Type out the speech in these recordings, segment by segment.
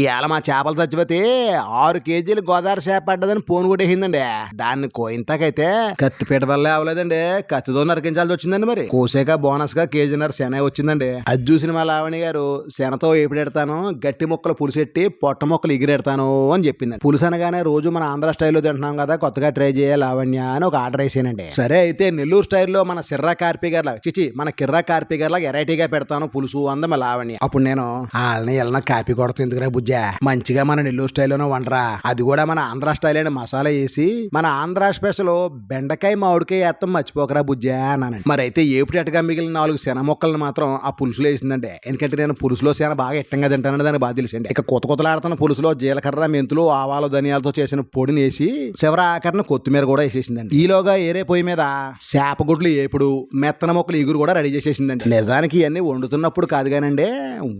ఇవాళ మా చేపలు చచ్చిపోతే ఆరు కేజీలు గోదావరి చేప పడ్డదని పోను కొట్టేసిందండి దాన్ని కోయింతకైతే కత్తిపీట వల్ల అవ్వలేదండి కత్తితో నరికించాల్సి వచ్చిందండి మరి. కోసాక బోనస్గా కేజీన్నర శన వచ్చిందండి. అది చూసిన మా లావణి గారు శనతో ఏపిడెడతాను గట్టి ముక్కలు పులిసెట్టి పొట్ట మొక్కలు ఎగిరెడతాను అని చెప్పింది పులుసు అనగానే రోజు మన ఆంధ్ర స్టైల్లో తింటున్నాం కదా కొత్తగా ట్రై చేయాలి లావణ్య అని ఒక ఆర్డర్ వేసానండి. సరే అయితే నెల్లూరు స్టైల్లో మన సిర్రా కార్పీ గారి లాగా చిచి మన కిర్రా కార్పీ గారి లాగా వెరైటీగా పెడతాను పులుసు అందం మా లావణ్య. అప్పుడు నేను వాళ్ళని వెళ్ళిన కాపీ కొడుతూ ఎందుకురా బుజ్జా మంచిగా మన నెల్లూరు స్టైల్లోనే వండరా. అది కూడా మన ఆంధ్ర స్టైల్ అయిన మసాలా వేసి మన ఆంధ్ర స్పెషల్ బెండకాయ మామిడికాయ వేస్తాం మర్చిపోకరా బుజ్జ అన్నానండి. మరి అయితే ఏపుటట్టుగా మిగిలిన నాలుగు శన మొక్కలను మాత్రం ఆ పులుసులో వేసిందండి. ఎందుకంటే నేను పులుసులో శన బాగా ఇట్టంగా తింటానని దాన్ని బాగా తెలిసండి. ఇక కొత్త కొత్తలాడుతున్న పులుసులో జీలకర్ర మెంతులు ఆవాలు ధనియాలతో చేసిన పొడిని వేసి చివరి ఆకరణ కొత్తిమీర కూడా వేసేసిందండి. ఈలోగా ఏరే పొయ్యి మీద చేప గుడ్లు ఏపుడు మెత్తన మొక్కలు ఇగురు కూడా రెడీ చేసేసిందండి. నిజానికి ఇవన్నీ వండుతున్నప్పుడు కాదు కానండి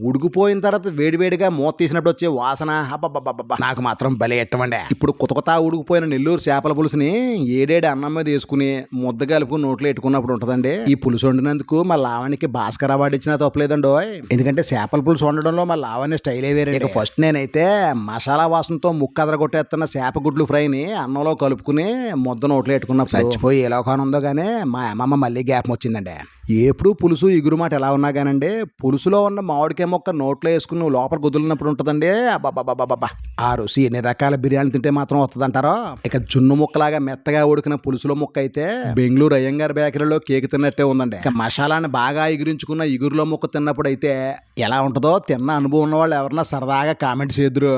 ఉడికిపోయిన తర్వాత వేడివేడిగా మూత తీసినప్పుడు వచ్చే వాసన. అబ్బబ్బబ్బబ్బబ్బా. నాకు మాత్రం భలే ఎట్టమండి. ఇప్పుడు కొత్త ఉడికిపోయిన నెల్లూరు చేపల పులుసుని ఏడేడు అన్నం మీద వేసుకుని ముద్ద కలుపుకుని నోట్లో ఎట్టుకున్నప్పుడు ఉంటుందండి. ఈ పులుసు వండినందుకు మా లావణ్యకి భాస్కర్ అవార్డు ఇచ్చినా తప్పలేదండి. ఎందుకంటే చేపల పులుసు వండడంలో మా లావణ్య స్టైలే వేరే ఇక ఫస్ట్ నేనైతే మసాలా వాసనతో ముక్క అదరగొట్టేస్తున్న చేప గుడ్లు ఫ్రైని అన్నంలో కలుపుకుని ముద్ద నోట్లో ఎట్టుకున్నప్పుడు. చచ్చిపోయి కానుందో గానీ మా అమ్మమ్మ మళ్ళీ గ్యాప్ వచ్చిందండి. ఎప్పుడు పులుసు ఇగురు మాట ఎలా ఉన్నా కానండి పులుసులో ఉన్న మామిడికాయ మొక్క నోట్లో వేసుకుని నువ్వు లోపల కుదిలినప్పుడు ఉంటుందండి. అబ్బాబాబాబా ఆ రుచి ఎన్ని రకాల బిర్యానీ తింటే మాత్రం వస్తుందంటారో. ఇక జున్ను ముక్కలాగా మెత్తగా ఉడికిన పులుసులో ముక్క అయితే బెంగళూరు అయ్యంగార్ బేకరీలో కేక్ తిన్నట్టే ఉందండి. ఇక మసాలాని బాగా ఎగిరించుకున్న ఇగురులో ముక్క తిన్నప్పుడు అయితే ఎలా ఉంటుందో తిన్న అనుభవం ఉన్న వాళ్ళు ఎవరన్నా సరదాగా కామెంట్ చేద్దరు.